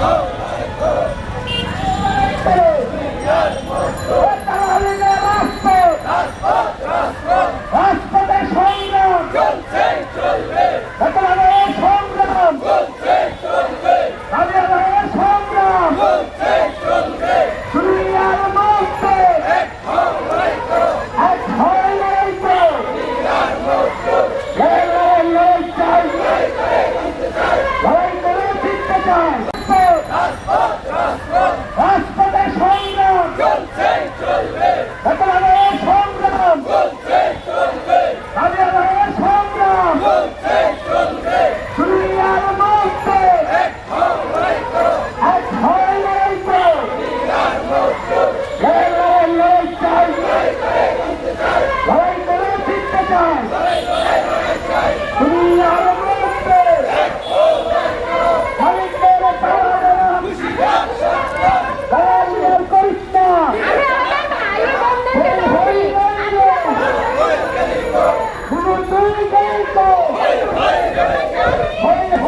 Let's go! গাইতো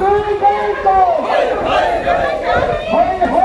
হই হই